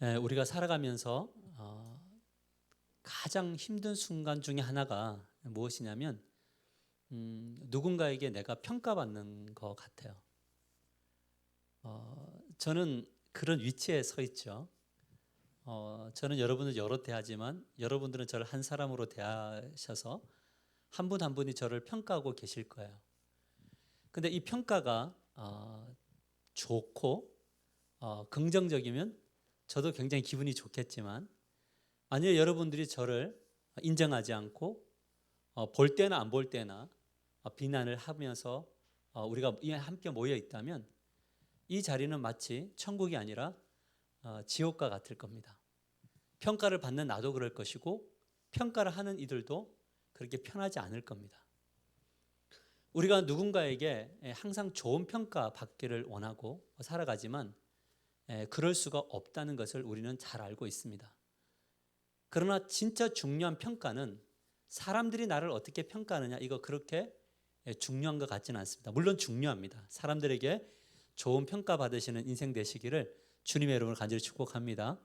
에, 우리가 살아가면서 어, 가장 힘든 순간 중에 하나가 무엇이냐면 음, 누군가에게 내가 평가받는 것 같아요. 어, 저는 그런 위치에 서 있죠. 어, 저는 여러분을 여러 대하지만 여러분들은 저를 한 사람으로 대하셔서 한 분한 분이 저를 평가하고 계실 거예요. 근데 이 평가가 어, 좋고 어, 긍정적이면 저도 굉장히 기분이 좋겠지만 만약 여러분들이 저를 인정하지 않고 어, 볼 때나 안 볼 때나 어, 비난을 하면서 어, 우리가 이 함께 모여 있다면 이 자리는 마치 천국이 아니라 어, 지옥과 같을 겁니다. 평가를 받는 나도 그럴 것이고 평가를 하는 이들도 그렇게 편하지 않을 겁니다. 우리가 누군가에게 항상 좋은 평가 받기를 원하고 살아가지만 에, 그럴 수가 없다는 것을 우리는 잘 알고 있습니다. 그러나 진짜 중요한 평가는 사람들이 나를 어떻게 평가하느냐 이거 그렇게 에, 중요한 것 같지는 않습니다. 물론 중요합니다. 사람들에게 좋은 평가 받으시는 인생 되시기를 주님의 이름으로 간절히 축복합니다.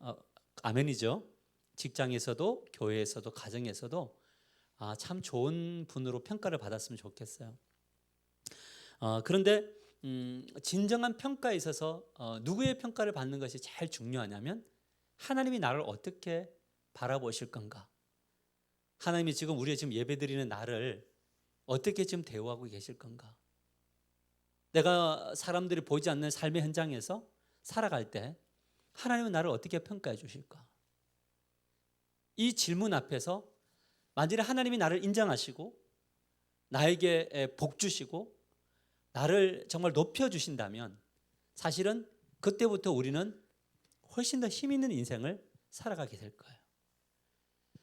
어, 아멘이죠. 직장에서도 교회에서도 가정에서도 아, 참 좋은 분으로 평가를 받았으면 좋겠어요. 어, 그런데 음, 진정한 평가에 있어서 어, 누구의 평가를 받는 것이 제일 중요하냐면 하나님이 나를 어떻게 바라보실 건가? 하나님이 지금 우리의 지금 예배드리는 나를 어떻게 지금 대우하고 계실 건가? 내가 사람들이 보지 않는 삶의 현장에서 살아갈 때 하나님은 나를 어떻게 평가해 주실까? 이 질문 앞에서 만일에 하나님이 나를 인정하시고 나에게 복 주시고 나를 정말 높여 주신다면 사실은 그때부터 우리는 훨씬 더 힘 있는 인생을 살아가게 될 거예요.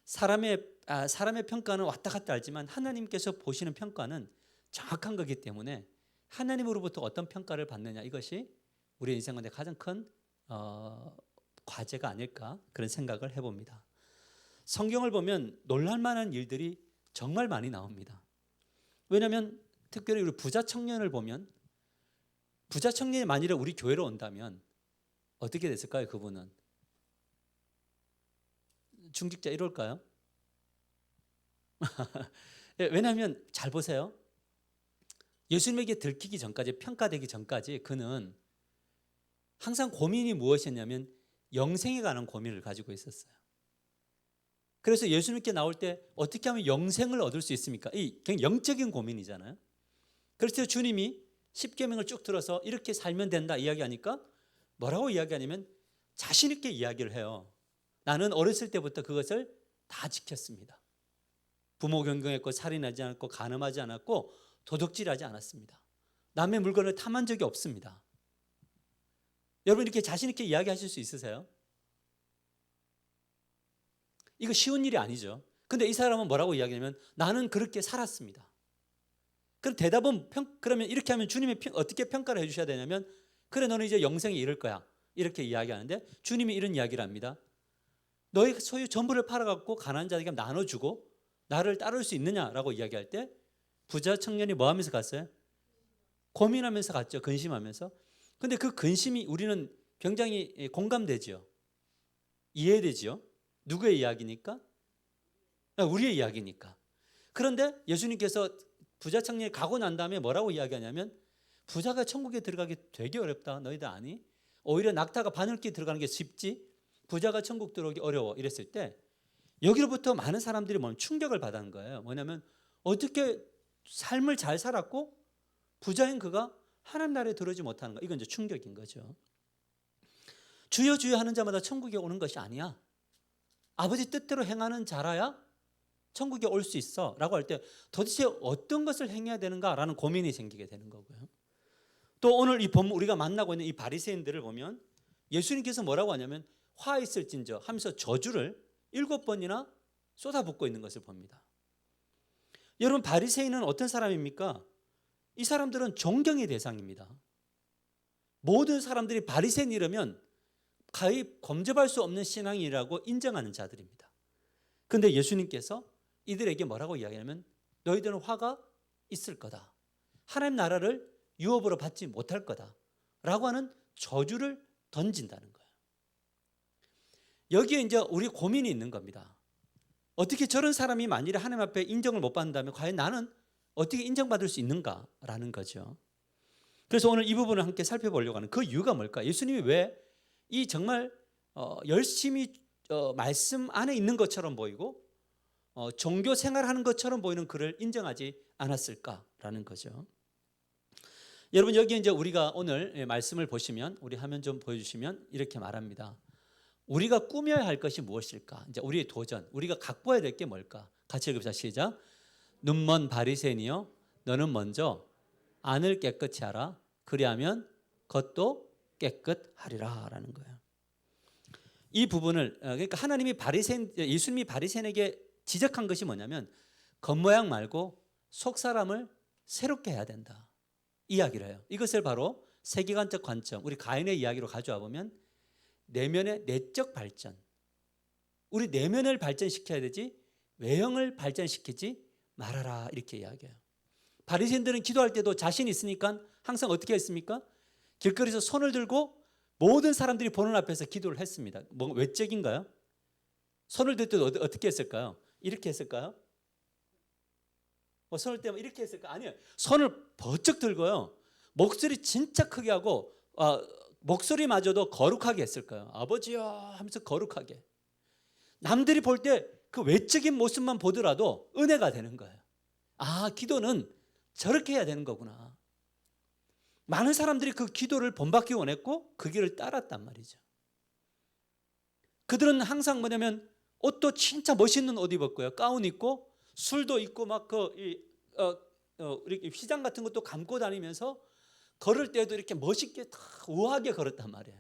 사람의 아, 사람의 평가는 왔다 갔다 하지만 하나님께서 보시는 평가는 정확한 거기 때문에 하나님으로부터 어떤 평가를 받느냐 이것이 우리 인생 가운데 가장 큰 어, 과제가 아닐까 그런 생각을 해봅니다. 성경을 보면 놀랄만한 일들이 정말 많이 나옵니다. 왜냐하면 특별히 우리 부자 청년을 보면 부자 청년이 만일에 우리 교회로 온다면 어떻게 됐을까요? 그분은 중직자 이럴까요? 예, 왜냐하면 잘 보세요. 예수님에게 들키기 전까지 평가되기 전까지 그는 항상 고민이 무엇이었냐면 영생에 관한 고민을 가지고 있었어요. 그래서 예수님께 나올 때 어떻게 하면 영생을 얻을 수 있습니까? 이 굉장히 영적인 고민이잖아요. 그래서 주님이 십계명을 쭉 들어서 이렇게 살면 된다 이야기하니까 뭐라고 이야기하냐면 자신 있게 이야기를 해요. 나는 어렸을 때부터 그것을 다 지켰습니다. 부모 경경했고 살인하지 않았고 간음하지 않았고 도둑질하지 않았습니다. 남의 물건을 탐한 적이 없습니다. 여러분 이렇게 자신 있게 이야기하실 수 있으세요? 이거 쉬운 일이 아니죠. 근데 이 사람은 뭐라고 이야기하냐면 나는 그렇게 살았습니다. 그럼 대답은 평, 그러면 이렇게 하면 주님이 평, 어떻게 평가를 해주셔야 되냐면 그래 너는 이제 영생에 이를 거야 이렇게 이야기하는데 주님이 이런 이야기를 합니다. 너희 소유 전부를 팔아갖고 가난한 자에게 나눠주고 나를 따를 수 있느냐라고 이야기할 때 부자 청년이 뭐 하면서 갔어요? 고민하면서 갔죠. 근심하면서. 근데 그 근심이 우리는 굉장히 공감되죠. 이해되죠. 누구의 이야기니까? 아, 우리의 이야기니까. 그런데 예수님께서 부자 청년이 가고 난 다음에 뭐라고 이야기하냐면 부자가 천국에 들어가기 되게 어렵다. 너희들 아니? 오히려 낙타가 바늘기 들어가는 게 쉽지. 부자가 천국 들어오기 어려워. 이랬을 때 여기로부터 많은 사람들이 뭐 충격을 받은 거예요. 뭐냐면 어떻게 삶을 잘 살았고 부자인 그가 하나님 나라에 들어오지 못하는 거. 이건 이제 충격인 거죠. 주여 주여 하는 자마다 천국에 오는 것이 아니야. 아버지 뜻대로 행하는 자라야 천국에 올 수 있어. 라고 할 때 도대체 어떤 것을 행해야 되는가라는 고민이 생기게 되는 거고요. 또 오늘 이 본문 우리가 만나고 있는 이 바리새인들을 보면 예수님께서 뭐라고 하냐면 화 있을진저 하면서 저주를 일곱 번이나 쏟아붓고 있는 것을 봅니다. 여러분 바리새인은 어떤 사람입니까? 이 사람들은 존경의 대상입니다. 모든 사람들이 바리새인 이러면 가히 범접할 수 없는 신앙이라고 인정하는 자들입니다. 근데 예수님께서 이들에게 뭐라고 이야기하냐면 너희들은 화가 있을 거다. 하나님 나라를 유업으로 받지 못할 거다. 라고 하는 저주를 던진다는 거예요. 여기에 이제 우리 고민이 있는 겁니다. 어떻게 저런 사람이 만일에 하나님 앞에 인정을 못 받는다면 과연 나는 어떻게 인정받을 수 있는가라는 거죠. 그래서 오늘 이 부분을 함께 살펴보려고 하는 그 이유가 뭘까? 예수님이 왜 이 정말 어, 열심히 어, 말씀 안에 있는 것처럼 보이고 어, 종교 생활하는 것처럼 보이는 그를 인정하지 않았을까라는 거죠. 여러분 여기 이제 우리가 오늘 예, 말씀을 보시면 우리 화면 좀 보여주시면 이렇게 말합니다. 우리가 꾸며야 할 것이 무엇일까? 이제 우리의 도전, 우리가 갖고야 될 게 뭘까? 같이 읽읍시다. 시작. 눈먼 바리새인이여, 너는 먼저 안을 깨끗이 하라. 그리하면 겉도 깨끗하리라라는 거예요. 이 부분을 어, 그러니까 하나님이 바리새인 예수님이 바리새인에게 지적한 것이 뭐냐면 겉모양 말고 속 사람을 새롭게 해야 된다. 이야기를 해요. 이것을 바로 세계관적 관점, 우리 가인의 이야기로 가져와 보면 내면의 내적 발전. 우리 내면을 발전시켜야 되지 외형을 발전시키지 말아라 이렇게 이야기해요. 바리새인들은 기도할 때도 자신 있으니까 항상 어떻게 했습니까? 길거리에서 손을 들고 모든 사람들이 보는 앞에서 기도를 했습니다. 뭐 외적인가요? 손을 들 때도 어- 어떻게 했을까요? 이렇게 했을까요? 뭐 손을 떼면 이렇게 했을까? 아니요. 손을 번쩍 들고요. 목소리 진짜 크게 하고 아, 목소리마저도 거룩하게 했을 거예요. 아버지요 하면서 거룩하게. 남들이 볼 때 그 외적인 모습만 보더라도 은혜가 되는 거예요. 아, 기도는 저렇게 해야 되는 거구나. 많은 사람들이 그 기도를 본받기 원했고 그 길을 따랐단 말이죠. 그들은 항상 뭐냐면 옷도 진짜 멋있는 옷 입었고요. 가운 입고 술도 있고 막그 어, 어, 이렇게 휘장 같은 것도 감고 다니면서 걸을 때도 이렇게 멋있게 다 우아하게 걸었단 말이에요.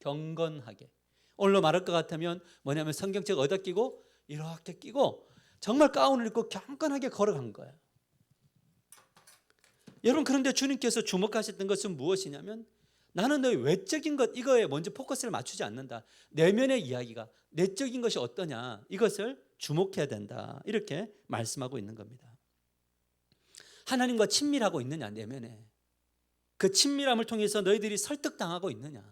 경건하게. 오늘로 말할 것 같으면 뭐냐면 성경책 얻어 끼고 이렇게 끼고 정말 가운을 입고 경건하게 걸어간 거예요. 여러분 그런데 주님께서 주목하셨던 것은 무엇이냐면 나는 너의 외적인 것 이거에 먼저 포커스를 맞추지 않는다. 내면의 이야기가 내적인 것이 어떠냐 이것을 주목해야 된다. 이렇게 말씀하고 있는 겁니다. 하나님과 친밀하고 있느냐 내면에 그 친밀함을 통해서 너희들이 설득당하고 있느냐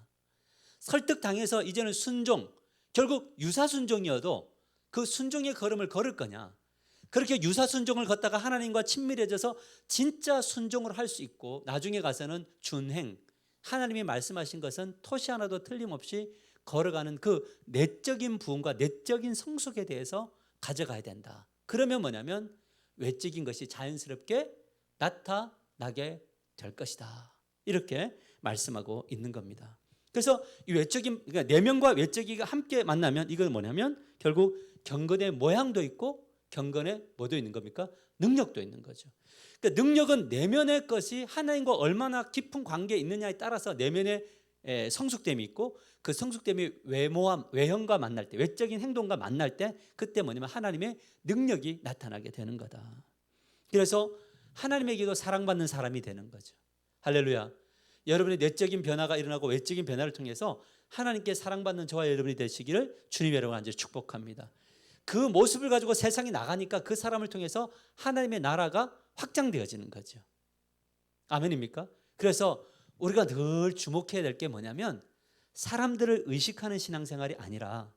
설득당해서 이제는 순종 결국 유사 순종이어도 그 순종의 걸음을 걸을 거냐 그렇게 유사 순종을 걷다가 하나님과 친밀해져서 진짜 순종을 할 수 있고 나중에 가서는 준행 하나님이 말씀하신 것은 토시 하나도 틀림없이 걸어가는 그 내적인 부흥과 내적인 성숙에 대해서 가져가야 된다. 그러면 뭐냐면 외적인 것이 자연스럽게 나타나게 될 것이다. 이렇게 말씀하고 있는 겁니다. 그래서 이 외적인 그러니까 내면과 외적이가 함께 만나면 이건 뭐냐면 결국 경건의 모양도 있고 경건의 뭐도 있는 겁니까? 능력도 있는 거죠. 그러니까 능력은 내면의 것이 하나님과 얼마나 깊은 관계에 있느냐에 따라서 내면의 에, 성숙됨이 있고 그 성숙됨이 외모와 외형과 만날 때 외적인 행동과 만날 때 그때 뭐냐면 하나님의 능력이 나타나게 되는 거다. 그래서 하나님에게도 사랑받는 사람이 되는 거죠. 할렐루야. 여러분의 내적인 변화가 일어나고 외적인 변화를 통해서 하나님께 사랑받는 저와 여러분이 되시기를 주님 여러분 한절 축복합니다. 그 모습을 가지고 세상이 나가니까 그 사람을 통해서 하나님의 나라가 확장되어지는 거죠. 아멘입니까? 그래서 우리가 늘 주목해야 될 게 뭐냐면 사람들을 의식하는 신앙생활이 아니라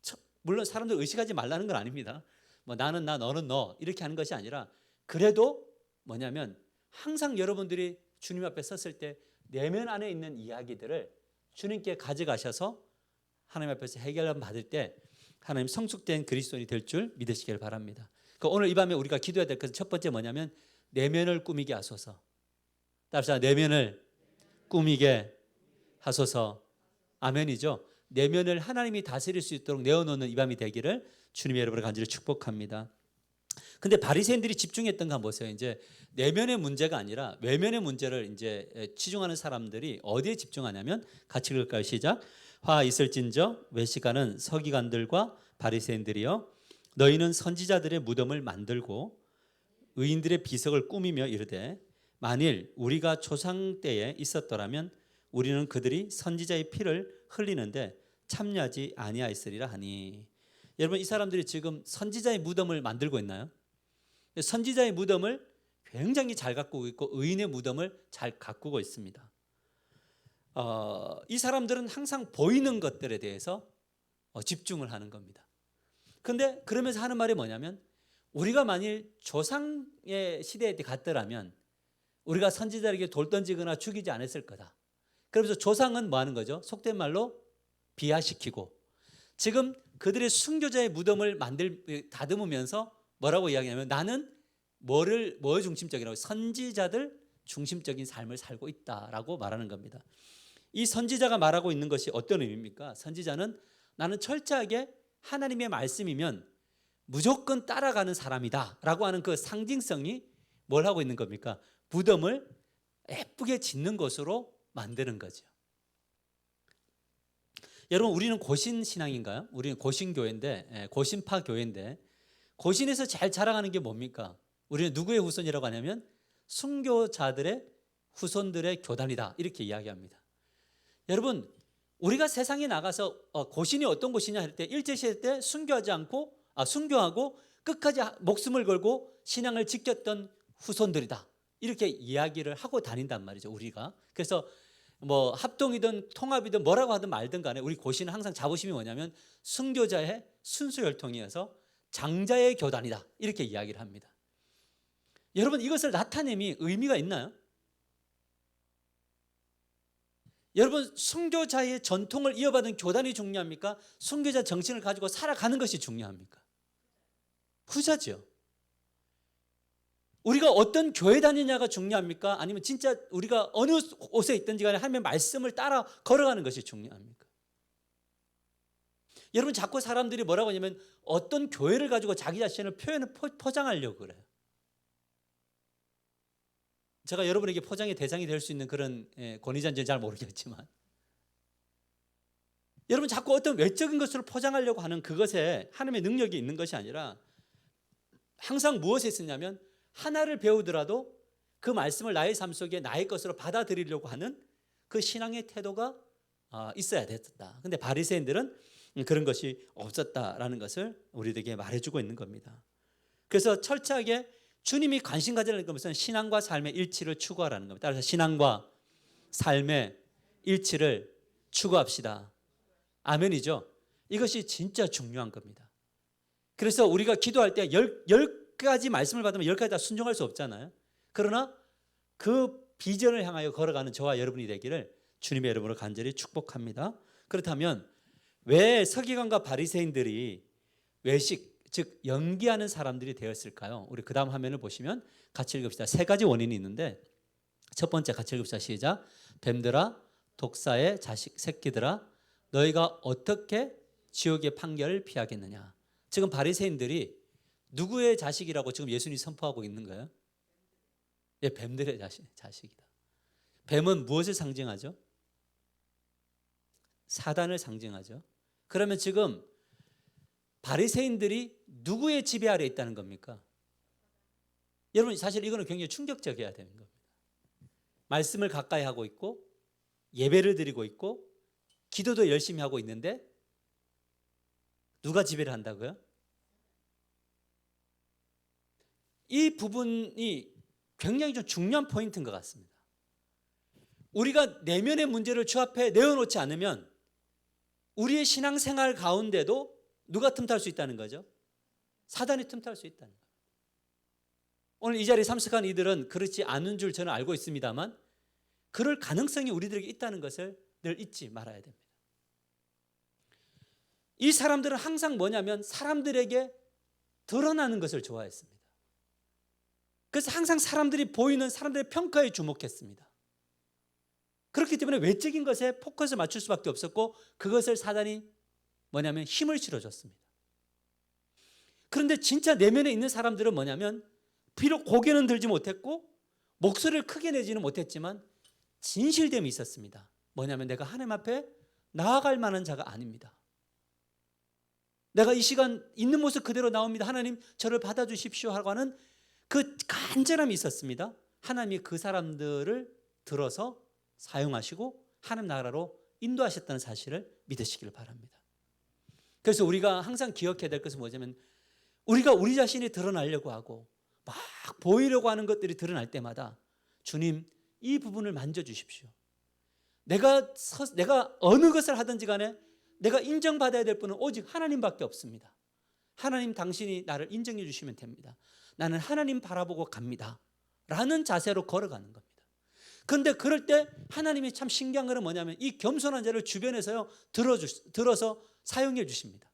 저- 물론 사람들 의식하지 말라는 건 아닙니다. 뭐 나는 나 너는 너 이렇게 하는 것이 아니라 그래도 뭐냐면 항상 여러분들이 주님 앞에 섰을 때 내면 안에 있는 이야기들을 주님께 가져가셔서 하나님 앞에서 해결을 받을 때 하나님 성숙된 그리스도인이 될 줄 믿으시길 바랍니다. 그 오늘 이 밤에 우리가 기도해야 될 것은 첫 번째 뭐냐면 내면을 꾸미게 하소서. 답시다. 내면을 꾸미게 하소서. 아멘이죠. 내면을 하나님이 다스릴 수 있도록 내어놓는 이 밤이 되기를 주님 여러분을 간절히 축복합니다. 근데 바리새인들이 집중했던 건 뭐세요? 이제 내면의 문제가 아니라 외면의 문제를 이제 치중하는 사람들이 어디에 집중하냐면 같이 읽을까요? 시작. 화 있을진저 외식하는 서기관들과 바리새인들이여 너희는 선지자들의 무덤을 만들고 의인들의 비석을 꾸미며 이르되 만일 우리가 조상 때에 있었더라면 우리는 그들이 선지자의 피를 흘리는데 참여하지 아니하였으리라 하니 여러분 이 사람들이 지금 선지자의 무덤을 만들고 있나요? 선지자의 무덤을 굉장히 잘 가꾸고 있고 의인의 무덤을 잘 가꾸고 있습니다. 어, 이 사람들은 항상 보이는 것들에 대해서 어, 집중을 하는 겁니다. 근데 그러면서 하는 말이 뭐냐면 우리가 만일 조상의 시대에 갔더라면 우리가 선지자에게 돌 던지거나 죽이지 않았을 거다. 그러면서 조상은 뭐 하는 거죠? 속된 말로 비하시키고 지금 그들의 순교자의 무덤을 만들 다듬으면서 뭐라고 이야기하면 나는 뭐를 뭐 중심적이라고 선지자들 중심적인 삶을 살고 있다라고 말하는 겁니다. 이 선지자가 말하고 있는 것이 어떤 의미입니까? 선지자는 나는 철저하게 하나님의 말씀이면 무조건 따라가는 사람이다 라고 하는 그 상징성이 뭘 하고 있는 겁니까? 무덤을 예쁘게 짓는 것으로 만드는 거죠. 여러분 우리는 고신 신앙인가요? 우리는 고신 교회인데 예, 고신파 교회인데 고신에서 잘 자랑하는 게 뭡니까? 우리는 누구의 후손이라고 하냐면 순교자들의 후손들의 교단이다 이렇게 이야기합니다. 여러분 우리가 세상에 나가서 어, 고신이 어떤 곳이냐 할 때 일제 시대 때 순교하지 않고 아 순교하고 끝까지 목숨을 걸고 신앙을 지켰던 후손들이다 이렇게 이야기를 하고 다닌단 말이죠 우리가 그래서 뭐 합동이든 통합이든 뭐라고 하든 말든 간에 우리 고신은 항상 자부심이 뭐냐면 순교자의 순수 혈통이어서 장자의 교단이다 이렇게 이야기를 합니다. 여러분 이것을 나타냄이 의미가 있나요? 여러분 순교자의 전통을 이어받은 교단이 중요합니까? 순교자 정신을 가지고 살아가는 것이 중요합니까? 후자죠. 우리가 어떤 교회 다니냐가 중요합니까? 아니면 진짜 우리가 어느 옷에 있든지 간에 하나님의 말씀을 따라 걸어가는 것이 중요합니까? 여러분 자꾸 사람들이 뭐라고 하냐면 어떤 교회를 가지고 자기 자신을 표현을 포 장하려고 그래요. 제가 여러분에게 포장의 대상이 될 수 있는 그런 예, 권위자인지 잘 모르겠지만 여러분 자꾸 어떤 외적인 것으로 포장하려고 하는 그것에 하나님의 능력이 있는 것이 아니라 항상 무엇에 쓰냐면 하나를 배우더라도 그 말씀을 나의 삶 속에 나의 것으로 받아들이려고 하는 그 신앙의 태도가 아, 있어야 됐다. 근데 바리새인들은 그런 것이 없었다라는 것을 우리들에게 말해주고 있는 겁니다. 그래서 철저하게 주님이 관심 가지는 것은 신앙과 삶의 일치를 추구하라는 겁니다. 따라서 신앙과 삶의 일치를 추구합시다. 아멘이죠. 이것이 진짜 중요한 겁니다. 그래서 우리가 기도할 때 열, 열 가지 말씀을 받으면 열 가지 다 순종할 수 없잖아요. 그러나 그 비전을 향하여 걸어가는 저와 여러분이 되기를 주님의 이름으로 간절히 축복합니다. 그렇다면 왜 서기관과 바리새인들이 외식 즉 연기하는 사람들이 되었을까요? 우리 그다음 화면을 보시면 같이 읽읍시다. 세 가지 원인이 있는데 첫 번째 같이 읽읍시다. 시작. 뱀들아 독사의 자식 새끼들아 너희가 어떻게 지옥의 판결을 피하겠느냐? 지금 바리새인들이 누구의 자식이라고 지금 예수님이 선포하고 있는 거예요? 예, 뱀들의 자식, 자식이다. 뱀은 무엇을 상징하죠? 사단을 상징하죠. 그러면 지금 바리새인들이 누구의 지배 아래 있다는 겁니까? 여러분 사실 이거는 굉장히 충격적이어야 되는 겁니다. 말씀을 가까이 하고 있고 예배를 드리고 있고 기도도 열심히 하고 있는데 누가 지배를 한다고요? 이 부분이 굉장히 좀 중요한 포인트인 것 같습니다. 우리가 내면의 문제를 주 앞에 내어놓지 않으면 우리의 신앙생활 가운데도 누가 틈탈 수 있다는 거죠? 사단이 틈탈 수 있다는 거예요. 오늘 이 자리에 참석한 이들은 그렇지 않은 줄 저는 알고 있습니다만 그럴 가능성이 우리들에게 있다는 것을 늘 잊지 말아야 됩니다. 이 사람들은 항상 뭐냐면 사람들에게 드러나는 것을 좋아했습니다. 그래서 항상 사람들이 보이는 사람들의 평가에 주목했습니다. 그렇기 때문에 외적인 것에 포커스를 맞출 수밖에 없었고 그것을 사단이 뭐냐면 힘을 실어줬습니다. 그런데 진짜 내면에 있는 사람들은 뭐냐면 비록 고개는 들지 못했고 목소리를 크게 내지는 못했지만 진실됨이 있었습니다. 뭐냐면 내가 하나님 앞에 나아갈 만한 자가 아닙니다. 내가 이 시간 있는 모습 그대로 나옵니다. 하나님 저를 받아주십시오 하고 하는 그 간절함이 있었습니다. 하나님이 그 사람들을 들어서 사용하시고 하나님 나라로 인도하셨다는 사실을 믿으시기를 바랍니다. 그래서 우리가 항상 기억해야 될 것은 뭐냐면 우리가 우리 자신이 드러나려고 하고 막 보이려고 하는 것들이 드러날 때마다 주님 이 부분을 만져 주십시오. 내가 서, 내가 어느 것을 하든지 간에 내가 인정받아야 될 분은 오직 하나님밖에 없습니다. 하나님 당신이 나를 인정해 주시면 됩니다. 나는 하나님 바라보고 갑니다. 라는 자세로 걸어가는 겁니다. 근데 그럴 때 하나님이 참 신기한 것은 뭐냐면 이 겸손한 자를 주변에서요 들어주, 들어서 사용해 주십니다.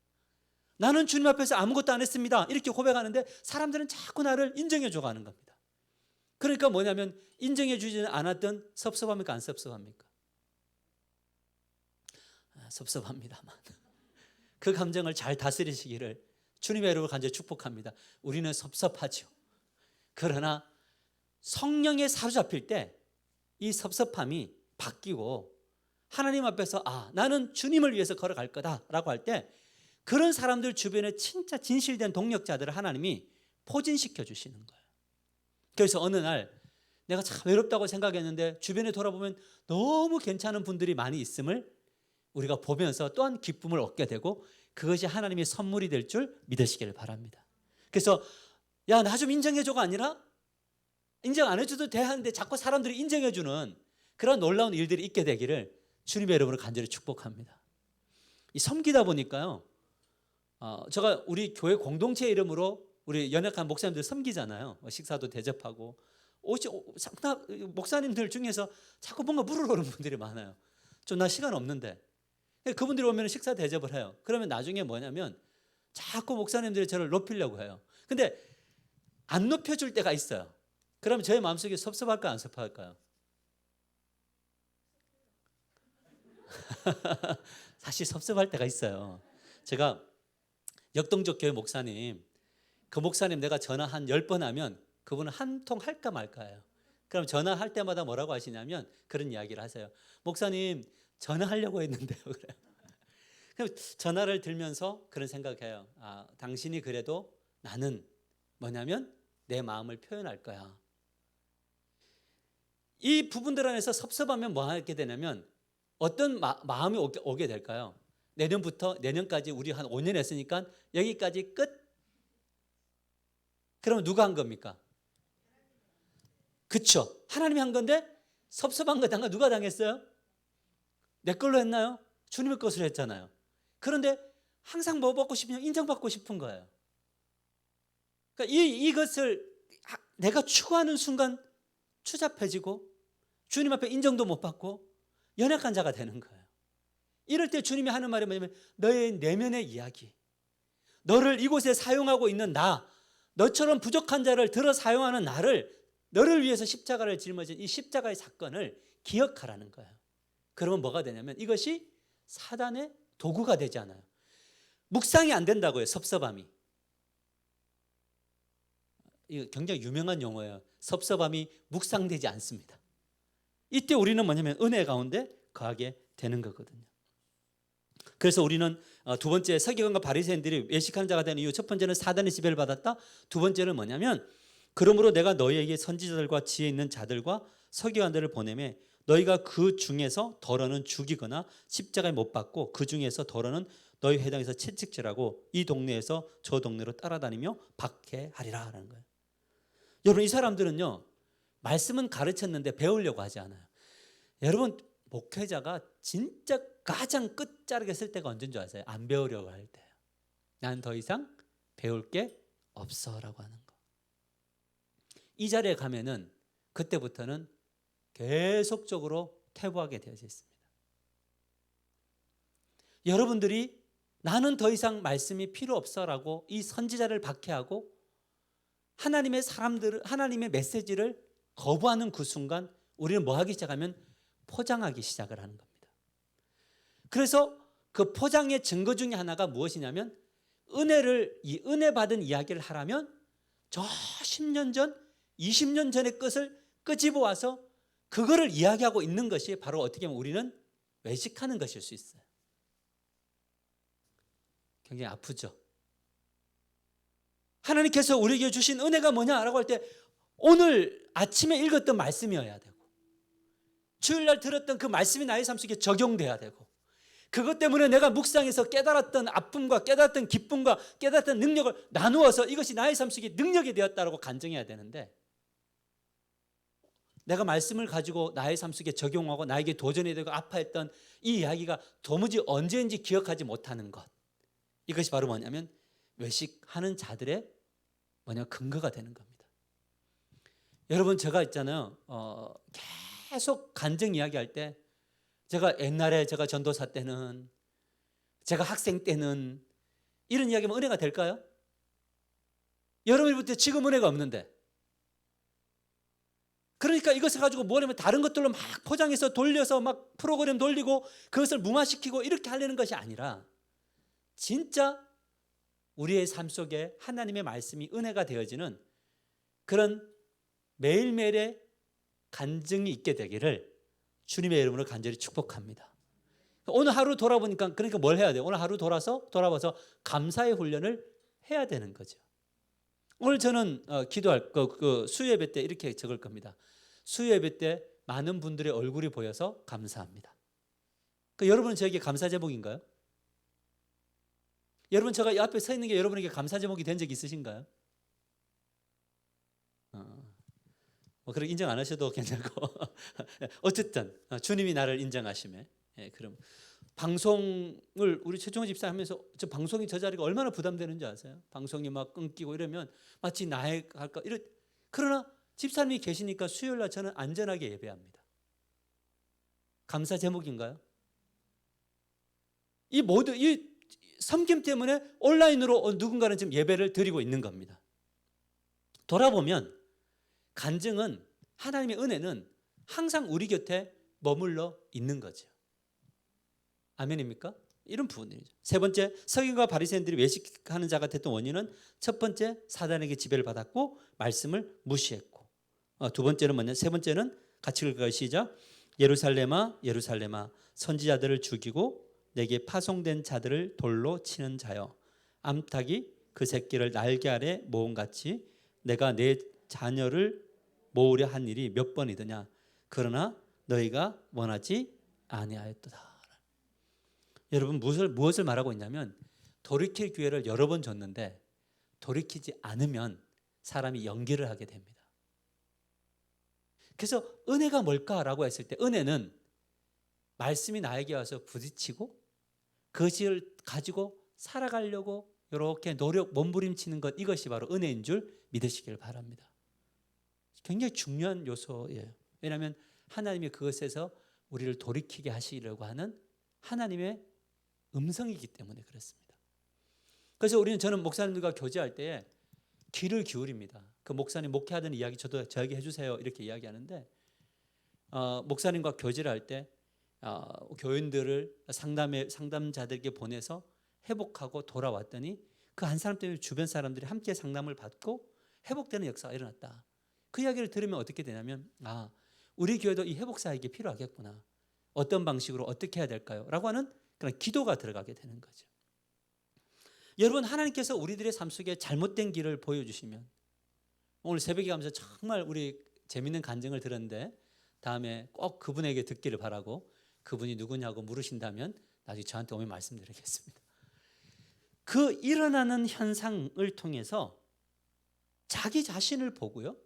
나는 주님 앞에서 아무것도 안 했습니다. 이렇게 고백하는데 사람들은 자꾸 나를 인정해 줘 가는 겁니다. 그러니까 뭐냐면 인정해 주지는 않았던 섭섭합니까? 안 섭섭합니까? 아, 섭섭합니다만. 그 감정을 잘 다스리시기를 주님의 이름으로 간절히 축복합니다. 우리는 섭섭하죠. 그러나 성령에 사로잡힐 때 이 섭섭함이 바뀌고 하나님 앞에서 아, 나는 주님을 위해서 걸어갈 거다라고 할 때 그런 사람들 주변에 진짜 진실된 동력자들을 하나님이 포진시켜 주시는 거예요. 그래서 어느 날 내가 참 외롭다고 생각했는데 주변에 돌아보면 너무 괜찮은 분들이 많이 있음을 우리가 보면서 또한 기쁨을 얻게 되고 그것이 하나님의 선물이 될 줄 믿으시기를 바랍니다. 그래서 야 나 좀 인정해줘가 아니라 인정 안 해줘도 돼 하는데 자꾸 사람들이 인정해주는 그런 놀라운 일들이 있게 되기를 주님의 이름으로 간절히 축복합니다. 이 섬기다 보니까요. 어, 제가 우리 교회 공동체 이름으로 우리 연약한 목사님들 섬기잖아요. 뭐 식사도 대접하고 오시 목사님들 중에서 자꾸 뭔가 물어보는 분들이 많아요. 좀 나 시간 없는데 그분들이 오면 식사 대접을 해요. 그러면 나중에 뭐냐면 자꾸 목사님들이 저를 높이려고 해요. 근데 안 높여줄 때가 있어요. 그럼 저의 마음속에 섭섭할까요? 안 섭섭할까요? 사실 섭섭할 때가 있어요. 제가 역동적 교회 목사님, 그 목사님 내가 전화 한 10번 하면 그분은 한 통 할까 말까예요. 그럼 전화할 때마다 뭐라고 하시냐면 그런 이야기를 하세요. 목사님, 전화하려고 했는데요. 그래요. 그럼 전화를 들면서 그런 생각해요. 아, 당신이 그래도 나는 뭐냐면 내 마음을 표현할 거야. 이 부분들 안에서 섭섭하면 뭐 하게 되냐면 어떤 마, 음이 오게, 될까요? 내년부터 내년까지 우리 한 5년 했으니까 여기까지 끝. 그러면 누가 한 겁니까? 그쵸. 하나님이 한 건데 섭섭한 거 당가 누가 당했어요? 내 걸로 했나요? 주님의 것으로 했잖아요. 그런데 항상 뭐 받고 싶으면 인정받고 싶은 거예요. 그러니까 이, 이것을 내가 추구하는 순간 추잡해지고 주님 앞에 인정도 못 받고 연약한 자가 되는 거예요. 이럴 때 주님이 하는 말이 뭐냐면 너의 내면의 이야기. 너를 이곳에 사용하고 있는 나, 너처럼 부족한 자를 들어 사용하는 나를 너를 위해서 십자가를 짊어진 이 십자가의 사건을 기억하라는 거예요. 그러면 뭐가 되냐면 이것이 사단의 도구가 되지 않아요. 묵상이 안 된다고요. 섭섭함이. 이거 굉장히 유명한 용어예요. 섭섭함이 묵상되지 않습니다. 이때 우리는 뭐냐면 은혜 가운데 거하게 되는 거거든요. 그래서 우리는 어, 두 번째 서기관과 바리새인들이 외식하는 자가 되는 이유 첫 번째는 사단의 지배를 받았다. 두 번째는 뭐냐면 그러므로 내가 너희에게 선지자들과 지혜 있는 자들과 서기관들을 보내매 너희가 그 중에서 덜어는 죽이거나 십자가에 못 박고 그 중에서 덜어는 너희 회당에서 채찍질하고 이 동네에서 저 동네로 따라다니며 박해하리라라는 거예요. 여러분 이 사람들은요 말씀은 가르쳤는데 배우려고 하지 않아요. 여러분 목회자가 진짜 가장 끝자락에 쓸 때가 언제인 줄 아세요? 안 배우려고 할 때예요. 난 더 이상 배울 게 없어라고 하는 거. 이 자리에 가면은 그때부터는 계속적으로 퇴보하게 되어져 있습니다. 여러분들이 나는 더 이상 말씀이 필요 없어라고 이 선지자를 박해하고 하나님의 사람들 하나님의 메시지를 거부하는 그 순간 우리는 뭐 하기 시작하면 포장하기 시작을 하는 겁니다. 그래서 그 포장의 증거 중에 하나가 무엇이냐면 은혜를 이 은혜 받은 이야기를 하라면 저 10년 전, 20년 전의 것을 끄집어 와서 그거를 이야기하고 있는 것이 바로 어떻게 보면 우리는 외식하는 것일 수 있어요. 굉장히 아프죠. 하나님께서 우리에게 주신 은혜가 뭐냐라고 할 때 오늘 아침에 읽었던 말씀이어야 되고 주일날 들었던 그 말씀이 나의 삶 속에 적용돼야 되고 그것 때문에 내가 묵상에서 깨달았던 아픔과 깨달았던 기쁨과 깨달았던 능력을 나누어서 이것이 나의 삶 속에 능력이 되었다고 간증해야 되는데 내가 말씀을 가지고 나의 삶 속에 적용하고 나에게 도전이 되고 아파했던 이 이야기가 도무지 언제인지 기억하지 못하는 것. 이것이 바로 뭐냐면 외식하는 자들의 뭐냐 근거가 되는 겁니다. 여러분 제가 있잖아요. 어, 계속 간증 이야기할 때 제가 옛날에 제가 전도사 때는 제가 학생 때는 이런 이야기면 은혜가 될까요? 여러분부터 지금 은혜가 없는데 그러니까 이것을 가지고 뭐냐면 다른 것들로 막 포장해서 돌려서 막 프로그램 돌리고 그것을 무마시키고 이렇게 하려는 것이 아니라 진짜 우리의 삶 속에 하나님의 말씀이 은혜가 되어지는 그런 매일매일의 간증이 있게 되기를 주님의 이름으로 간절히 축복합니다. 오늘 하루 돌아보니까 그러니까 뭘 해야 돼요? 오늘 하루 돌아서 돌아봐서 감사의 훈련을 해야 되는 거죠. 오늘 저는 어, 기도할 그, 그 수요예배 때 이렇게 적을 겁니다. 수요예배 때 많은 분들의 얼굴이 보여서 감사합니다. 그 여러분은 저에게 감사 제목인가요? 여러분 제가 이 앞에 서 있는 게 여러분에게 감사 제목이 된 적 있으신가요? 어, 뭐 그렇게 인정 안 하셔도 괜찮고 어쨌든 어, 주님이 나를 인정하심에 예, 그럼 방송을 우리 최종호 집사 하면서 저 방송이 저 자리가 얼마나 부담되는지 아세요? 방송이 막 끊기고 이러면 마치 나의 할까 이런 그러나 집사님이 계시니까 수요일 날 저는 안전하게 예배합니다. 감사 제목인가요? 이 모두 이 섬김 때문에 온라인으로 어, 누군가는 지금 예배를 드리고 있는 겁니다. 돌아보면 간증은 하나님의 은혜는 항상 우리 곁에 머물러 있는 거죠. 아멘입니까? 이런 부분이죠. 세 번째, 서기관과 바리새인들이 외식하는 자가 됐던 원인은 첫 번째 사단에게 지배를 받았고 말씀을 무시했고 어, 두 번째는 뭐냐? 세 번째는 같이 읽어요. 시작. 예루살렘아 예루살렘아 선지자들을 죽이고 내게 파송된 자들을 돌로 치는 자여 암탉이 그 새끼를 날개 아래 모음같이 내가 내 자녀를 모으려 한 일이 몇 번이더냐 그러나 너희가 원하지 아니하였도다. 여러분 무엇을 무엇을 말하고 있냐면 돌이킬 기회를 여러 번 줬는데 돌이키지 않으면 사람이 연기를 하게 됩니다. 그래서 은혜가 뭘까라고 했을 때 은혜는 말씀이 나에게 와서 부딪히고 그것을 가지고 살아가려고 이렇게 노력 몸부림치는 것 이것이 바로 은혜인 줄 믿으시길 바랍니다. 굉장히 중요한 요소예요. 왜냐하면 하나님이 그것에서 우리를 돌이키게 하시려고 하는 하나님의 음성이기 때문에 그렇습니다. 그래서 우리는 저는 목사님들과 교제할 때에 귀를 기울입니다. 그 목사님 목회하던 이야기 저도 저에게 해주세요 이렇게 이야기하는데 어, 목사님과 교제를 할때 어, 교인들을 상담에 상담자들에게 보내서 회복하고 돌아왔더니 그 한 사람 때문에 주변 사람들이 함께 상담을 받고 회복되는 역사가 일어났다. 그 이야기를 들으면 어떻게 되냐면 아 우리 교회도 이 회복 사역이 필요하겠구나. 어떤 방식으로 어떻게 해야 될까요? 라고 하는 그런 기도가 들어가게 되는 거죠. 여러분 하나님께서 우리들의 삶 속에 잘못된 길을 보여주시면 오늘 새벽에 가면서 정말 우리 재밌는 간증을 들었는데 다음에 꼭 그분에게 듣기를 바라고 그분이 누구냐고 물으신다면 나중에 저한테 오면 말씀드리겠습니다. 그 일어나는 현상을 통해서 자기 자신을 보고요.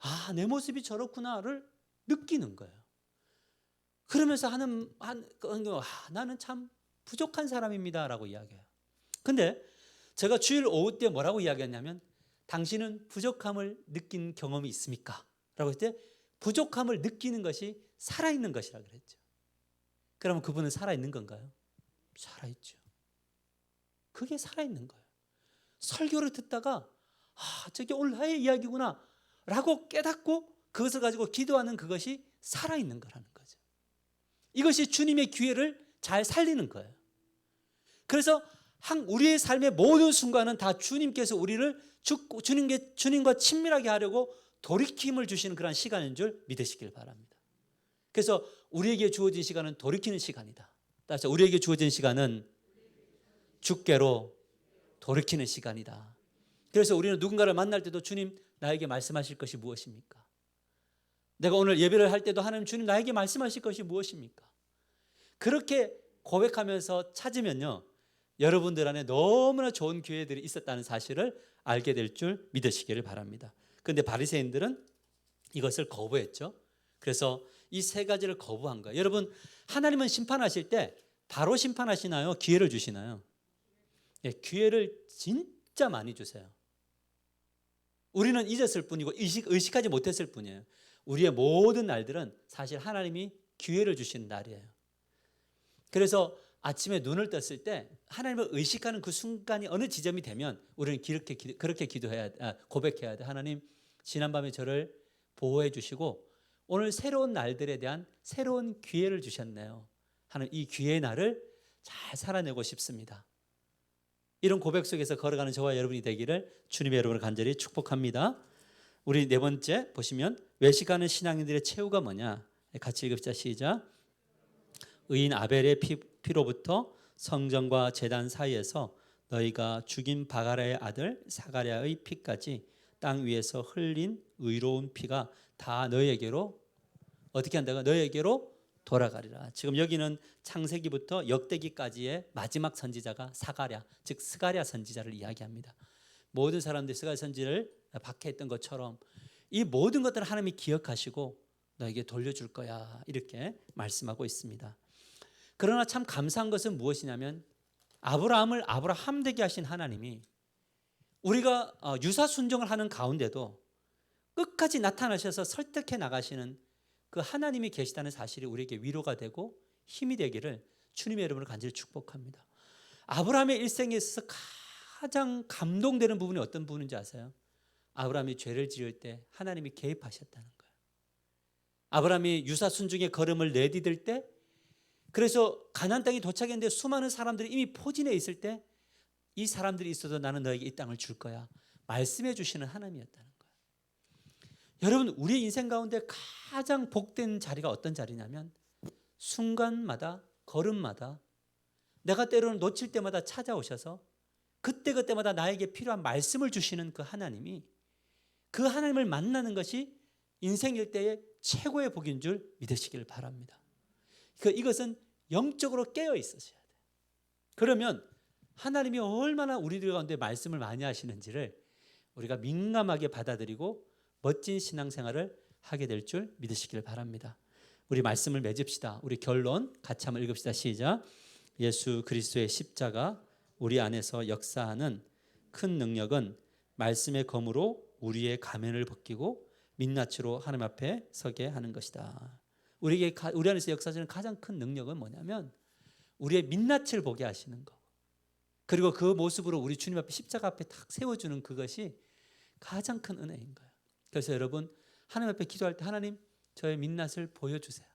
아, 내 모습이 저렇구나를 느끼는 거예요. 그러면서 하는 한 아, 나는 참 부족한 사람입니다라고 이야기해요. 근데 제가 주일 오후 때 뭐라고 이야기했냐면 당신은 부족함을 느낀 경험이 있습니까? 라고 했을 때 부족함을 느끼는 것이 살아있는 것이라 그랬죠. 그러면 그분은 살아있는 건가요? 살아있죠. 그게 살아있는 거예요. 설교를 듣다가 아, 저게 나의 이야기구나 라고 깨닫고 그것을 가지고 기도하는 그것이 살아있는 거라는 거죠. 이것이 주님의 기회를 잘 살리는 거예요. 그래서 한 우리의 삶의 모든 순간은 다 주님께서 우리를 주님께 주님과 친밀하게 하려고 돌이킴을 주시는 그런 시간인 줄 믿으시길 바랍니다. 그래서 우리에게 주어진 시간은 돌이키는 시간이다. 따라서 우리에게 주어진 시간은 주께로 돌이키는 시간이다. 그래서 우리는 누군가를 만날 때도 주님 나에게 말씀하실 것이 무엇입니까? 내가 오늘 예배를 할 때도 하나님 주님 나에게 말씀하실 것이 무엇입니까? 그렇게 고백하면서 찾으면요. 여러분들 안에 너무나 좋은 기회들이 있었다는 사실을 알게 될 줄 믿으시기를 바랍니다. 그런데 바리새인들은 이것을 거부했죠. 그래서 이 세 가지를 거부한 거예요. 여러분 하나님은 심판하실 때 바로 심판하시나요? 기회를 주시나요? 예, 기회를 진짜 많이 주세요. 우리는 잊었을 뿐이고 의식, 의식하지 못했을 뿐이에요. 우리의 모든 날들은 사실 하나님이 기회를 주시는 날이에요. 그래서 아침에 눈을 떴을 때 하나님을 의식하는 그 순간이 어느 지점이 되면 우리는 그렇게 기- 그렇게 기도해야 아, 고백해야 돼. 하나님 지난밤에 저를 보호해 주시고 오늘 새로운 날들에 대한 새로운 기회를 주셨네요. 하는 이 기회의 날을 잘 살아내고 싶습니다. 이런 고백 속에서 걸어가는 저와 여러분이 되기를 주님의 여러분을 간절히 축복합니다. 우리 네 번째 보시면 외식하는 신앙인들의 최후가 뭐냐? 같이 읽읍시다. 시작. 의인 아벨의 피, 피로부터 성전과 제단 사이에서 너희가 죽인 바가라의 아들 사가랴의 피까지 땅 위에서 흘린 의로운 피가 다 너희에게로 어떻게 한다가 너희에게로 돌아가리라. 지금 여기는 창세기부터 역대기까지의 마지막 선지자가 사가랴, 즉 스가랴 선지자를 이야기합니다. 모든 사람들이 스가랴 선지를 박해했던 것처럼 이 모든 것들을 하나님이 기억하시고 너에게 돌려줄 거야 이렇게 말씀하고 있습니다. 그러나 참 감사한 것은 무엇이냐면 아브라함을 아브라함 되게 하신 하나님이 우리가 어, 유사 순종을 하는 가운데도 끝까지 나타나셔서 설득해 나가시는 그 하나님이 계시다는 사실이 우리에게 위로가 되고 힘이 되기를 주님의 여러분을 간절히 축복합니다. 아브라함의 일생에 있어서 가장 감동되는 부분이 어떤 부분인지 아세요? 아브라함이 죄를 지을 때 하나님이 개입하셨다는 거예요. 아브라함이 유사 순종의 걸음을 내디딜 때 그래서 가나안 땅에 도착했는데 수많은 사람들이 이미 포진해 있을 때 이 사람들이 있어도 나는 너에게 이 땅을 줄 거야. 말씀해 주시는 하나님이었다는. 여러분 우리 인생 가운데 가장 복된 자리가 어떤 자리냐면 순간마다 걸음마다 내가 때로는 놓칠 때마다 찾아오셔서 그때 그때마다 나에게 필요한 말씀을 주시는 그 하나님이 그 하나님을 만나는 것이 인생 일대의 최고의 복인 줄 믿으시길 바랍니다. 그 이것은 영적으로 깨어 있으셔야 돼요. 그러면 하나님이 얼마나 우리들 가운데 말씀을 많이 하시는지를 우리가 민감하게 받아들이고 멋진 신앙생활을 하게 될 줄 믿으시길 바랍니다. 우리 말씀을 맺읍시다. 우리 결론 같이 한번 읽읍시다. 시작. 예수 그리스도의 십자가 우리 안에서 역사하는 큰 능력은 말씀의 검으로 우리의 가면을 벗기고 민낯으로 하나님 앞에 서게 하는 것이다. 우리에게 가- 우리 안에서 역사하는 가장 큰 능력은 뭐냐면 우리의 민낯을 보게 하시는 거. 그리고 그 모습으로 우리 주님 앞에 십자가 앞에 탁 세워주는 그것이 가장 큰 은혜인 거예요. 그래서 여러분 하나님 앞에 기도할 때 하나님 저의 민낯을 보여주세요.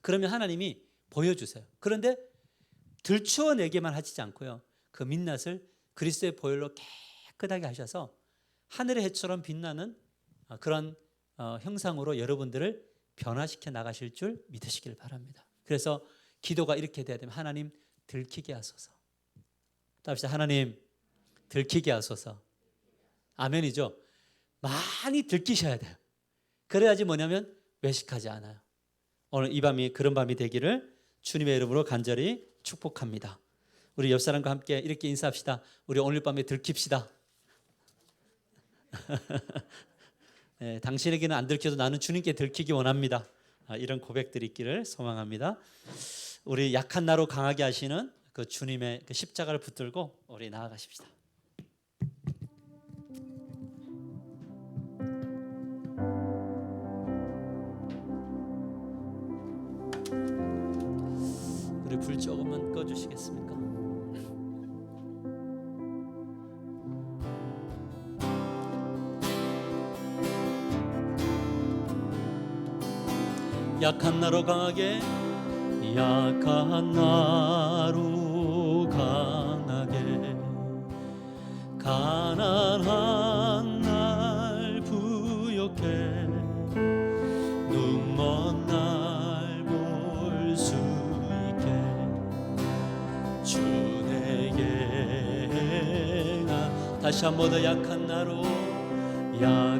그러면 하나님이 보여주세요. 그런데 들추어내게만 하시지 않고요. 그 민낯을 그리스도의 보혈로 깨끗하게 하셔서 하늘의 해처럼 빛나는 어, 그런 어, 형상으로 여러분들을 변화시켜 나가실 줄 믿으시길 바랍니다. 그래서 기도가 이렇게 돼야 되면 하나님 들키게 하소서. 답시다. 하나님 들키게 하소서. 아멘이죠. 많이 들키셔야 돼요. 그래야지 뭐냐면 외식하지 않아요. 오늘 이 밤이 그런 밤이 되기를 주님의 이름으로 간절히 축복합니다. 우리 옆 사람과 함께 이렇게 인사합시다. 우리 오늘 밤에 들킵시다. 네, 당신에게는 안 들켜도 나는 주님께 들키기 원합니다. 아, 이런 고백들이 있기를 소망합니다. 우리 약한 나로 강하게 하시는 그 주님의 그 십자가를 붙들고 우리 나아가십시다. 불 조금만 꺼주시겠습니까? 약한 나로 강하게 약한 나로 다시 한 번 더 약한 나로 약